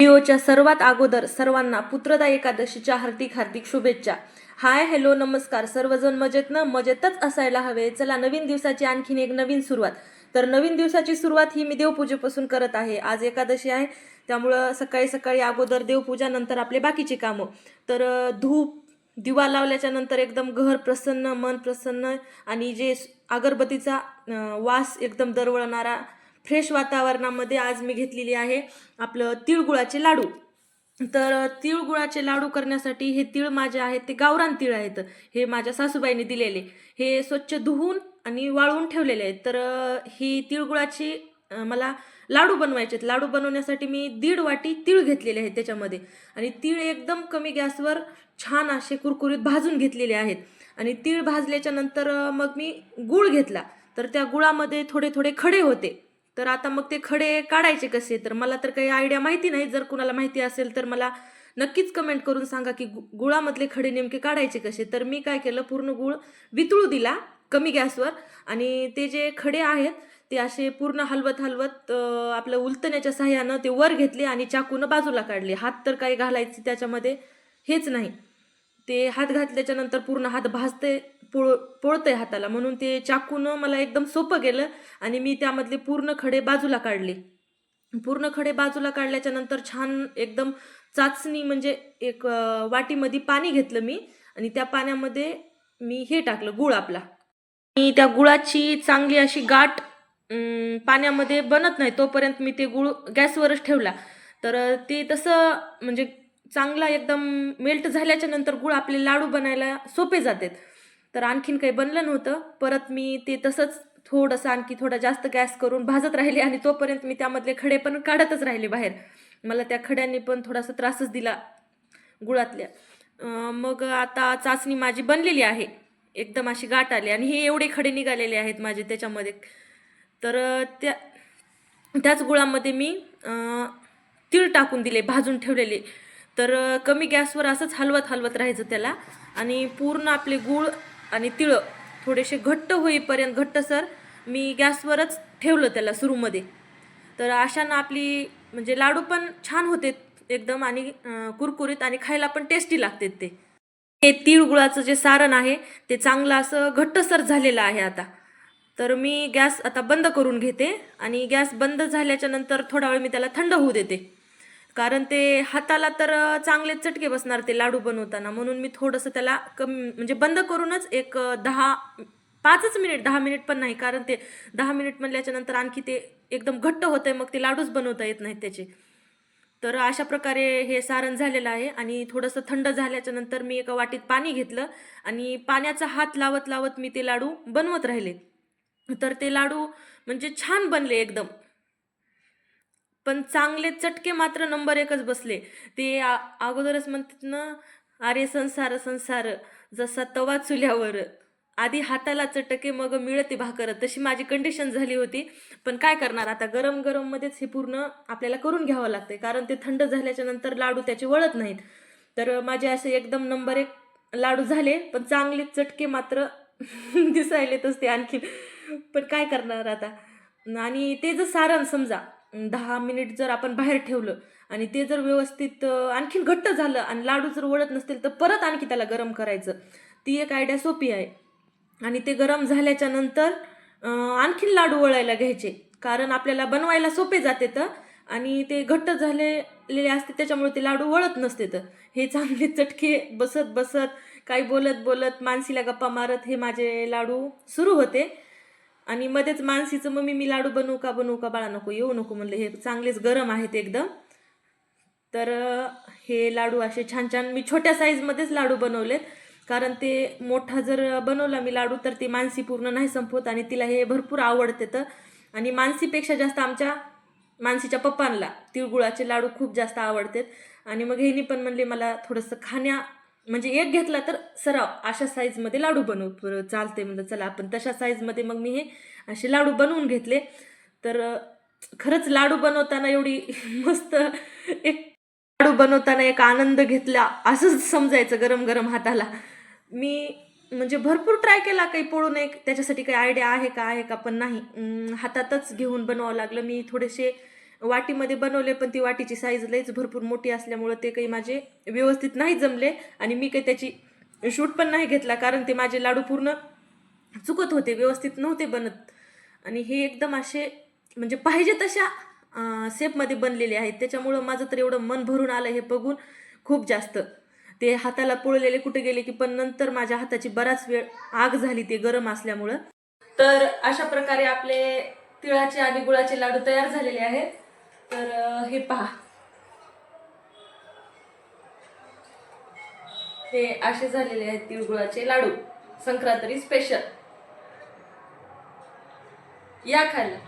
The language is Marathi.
व्हिडिओच्या सर्वात अगोदर सर्वांना पुत्रदा एकादशीच्या हार्दिक हार्दिक शुभेच्छा. हाय हॅलो नमस्कार. सर्वजण मजेत न? मजेतच असायला हवे. चला नवीन दिवसाची आणखीन एक नवीन सुरुवात. तर नवीन दिवसाची सुरुवात ही मी देवपूजेपासून करत आहे. आज एकादशी आहे. त्यामुळं सकाळी सकाळी अगोदर देवपूजा नंतर आपले बाकीचे कामं. तर धूप दिवा लावल्याच्या नंतर एकदम घर प्रसन्न मन प्रसन्न आणि जे अगरबत्तीचा वास एकदम दरवळणारा फ्रेश वातावरणामध्ये आज मी घेतलेली आहे आपलं तिळगुळाचे लाडू. तर तिळगुळाचे लाडू करण्यासाठी हे तीळ माझे आहेत ते गावरान तीळ आहेत हे माझ्या सासूबाईने दिलेले. हे स्वच्छ धुवून आणि वाळवून ठेवलेले आहेत. तर ही तिळगुळाची मला लाडू बनवायचे आहेत. लाडू बनवण्यासाठी मी दीड वाटी तीळ घेतलेले आहेत त्याच्यामध्ये. आणि तीळ एकदम कमी गॅसवर छान असे कुरकुरीत भाजून घेतलेले आहेत. आणि तीळ भाजल्याच्या नंतर मग मी गूळ घेतला. तर त्या गुळामध्ये थोडे थोडे खडे होते. तर आता मग ते खडे काढायचे कसे? तर मला तर काही आयडिया माहिती नाही. जर कुणाला माहिती असेल तर मला नक्कीच कमेंट करून सांगा की गुळामधले खडे नेमके काढायचे कसे? तर मी काय केलं पूर्ण गुळ वितळू दिला कमी गॅसवर आणि ते जे खडे आहेत ते असे पूर्ण हलवत हलवत आपलं उलतण्याच्या सहाय्यानं ते वर घेतले आणि चाकूनं बाजूला काढले. हात तर काही घालायचे त्याच्यामध्ये हेच नाही. ते हात घातल्याच्या नंतर पूर्ण हात भाजते पोळ पोळतंय हाताला. म्हणून ते चाकूनं मला एकदम सोपं गेलं आणि मी त्यामधले पूर्ण खडे बाजूला काढले. पूर्ण खडे बाजूला काढल्याच्या नंतर छान एकदम चाचणी म्हणजे एक वाटीमध्ये पाणी घेतलं मी आणि त्या पाण्यामध्ये मी हे टाकलं गुळ आपला. आणि त्या गुळाची चांगली अशी गाठ पाण्यामध्ये बनत नाही तोपर्यंत मी ते गुळ गॅसवरच ठेवला. तर ते तसं म्हणजे चांगला एकदम मेल्ट झाल्याच्यानंतर गुळ आपले लाडू बनायला सोपे जातात. तर आणखीन काही बनलं नव्हतं. परत मी ते तसंच थोडंसं आणखी थोडा जास्त गॅस करून भाजत राहिले आणि तोपर्यंत मी त्यामधले खडे पण काढतच राहिले बाहेर. मला त्या खड्यांनी पण थोडासा त्रासच दिला गुळातल्या. मग आता चाचणी माझी बनलेली आहे. एकदम अशी गाठ आली आणि हे एवढे खडे निघालेले आहेत माझे त्याच्यामध्ये. तर त्या त्याच गुळामध्ये मी तीळ टाकून दिले भाजून ठेवलेले. तर कमी गॅसवर असंच हलवत हलवत राहायचं त्याला. आणि पूर्ण आपले गूळ आणि तिळं थोडेसे घट्ट होईपर्यंत घट्टसर मी गॅसवरच ठेवलं त्याला सुरूमध्ये. तर अशानं आपली म्हणजे लाडू पण छान होते एकदम आणि कुरकुरीत आणि खायला पण टेस्टी लागतात ते. हे तिळगुळाचं जे सारण आहे ते चांगलं असं घट्टसर झालेलं आहे आता. तर मी गॅस आता बंद करून घेते आणि गॅस बंद झाल्याच्यानंतर थोडा वेळ मी त्याला थंड होऊ देते. कारण ते हाताला तर चांगले चटके बसणार ते लाडू बनवताना. म्हणून मी थोडंसं त्याला कमी म्हणजे बंद करूनच एक दहा पाचच मिनिट दहा मिनिट पण नाही. कारण ते दहा मिनिट म्हणल्याच्या नंतर आणखी ते एकदम घट्ट होतंय मग ते लाडूच बनवता येत नाहीत त्याचे. तर अशा प्रकारे हे सारण झालेलं आहे आणि थोडंसं थंड झाल्याच्यानंतर मी एका वाटीत पाणी घेतलं आणि पाण्याचा हात लावत लावत मी ते लाडू बनवत राहिले. तर ते लाडू म्हणजे छान बनले एकदम. पण चांगले चटके मात्र नंबर एकच बसले. ते आ- अगोदरच म्हणतात ना अरे संसार संसार जसा तवा चुल्यावर. आधी हाताला चटके मग मिळते भाकर. तशी माझी कंडिशन झाली होती. पण काय करणार? आता गरम गरम मध्येच हे पूर्ण आपल्याला करून घ्यावं लागते कारण ते थंड झाल्याच्यानंतर लाडू त्याचे वळत नाहीत. तर माझे असे एकदम नंबर एक लाडू झाले पण चांगले चटके मात्र दिसायलेतच ते आणखी पण काय करणार आता? आणि ते जर सारण समजा दहा मिनिट जर आपण बाहेर ठेवलं आणि ते जर व्यवस्थित आणखीन घट्ट झालं आणि लाडू जर वळत नसतील तर परत आणखी त्याला गरम करायचं. ती एक आयडिया सोपी आहे. आणि ते गरम झाल्याच्यानंतर आणखीन लाडू वळायला घ्यायचे. कारण आपल्याला बनवायला सोपे जाते तर. आणि ते घट्ट झालेले असते त्याच्यामुळे ते लाडू वळत नसते तर. हे चांगले चटके बसत बसत काही बोलत बोलत मानसीला गप्पा मारत हे माझे लाडू सुरू होते. आणि मध्येच मानसीचं मम्मी मी लाडू बनवू का बनवू का बाळा नको येऊ नको म्हणलं. हे चांगलेच गरम आहेत एकदम. तर हे लाडू असे छान छान मी छोट्या साईजमध्येच लाडू बनवलेत. कारण ते मोठा जर बनवला मी लाडू तर ती मानसी पूर्ण नाही संपवत आणि तिला हे भरपूर आवडते तर. आणि मानसीपेक्षा जास्त आमच्या मानसीच्या पप्पांना तिळगुळाचे लाडू खूप जास्त आवडतात. आणि मग हेनी पण म्हणले मला थोडंसं खाण्या म्हणजे एक घेतला तर सराव अशा साईजमध्ये लाडू बनवू बरं चालते म्हणलं चला आपण तशा साईजमध्ये मग मी हे असे लाडू बनवून घेतले. तर खरंच लाडू बनवताना एवढी मस्त एक लाडू बनवताना एक आनंद घेतला असंच समजायचं गरम गरम हाताला. मी म्हणजे भरपूर ट्राय केला काही पळू नये त्याच्यासाठी काही आयडिया आहे का आहे का पण नाही. हातातच घेऊन बनवावं लागलं. मी थोडेसे वाटीमध्ये बनवले पण ती वाटीची साईज लईच भरपूर मोठी असल्यामुळं ते काही माझे व्यवस्थित नाही जमले आणि मी काही त्याची शूट पण नाही घेतला कारण ते माझे लाडू पूर्ण चुकत होते व्यवस्थित नव्हते बनत. आणि हे एकदम असे म्हणजे पाहिजे तशा शेपमध्ये बनलेले आहेत. त्याच्यामुळं माझं तर एवढं मन भरून आलं हे बघून खूप जास्त. ते हाताला पोळलेले कुठे गेले की पण नंतर माझ्या हाताची बराच वेळ आग झाली ते गरम असल्यामुळं. तर अशा प्रकारे आपले तिळाचे आणि गुळाचे लाडू तयार झालेले आहेत. तर हे पहा. हे असे झालेले आहेत तिळगुळाचे लाडू. संक्रांतरी स्पेशल या खायला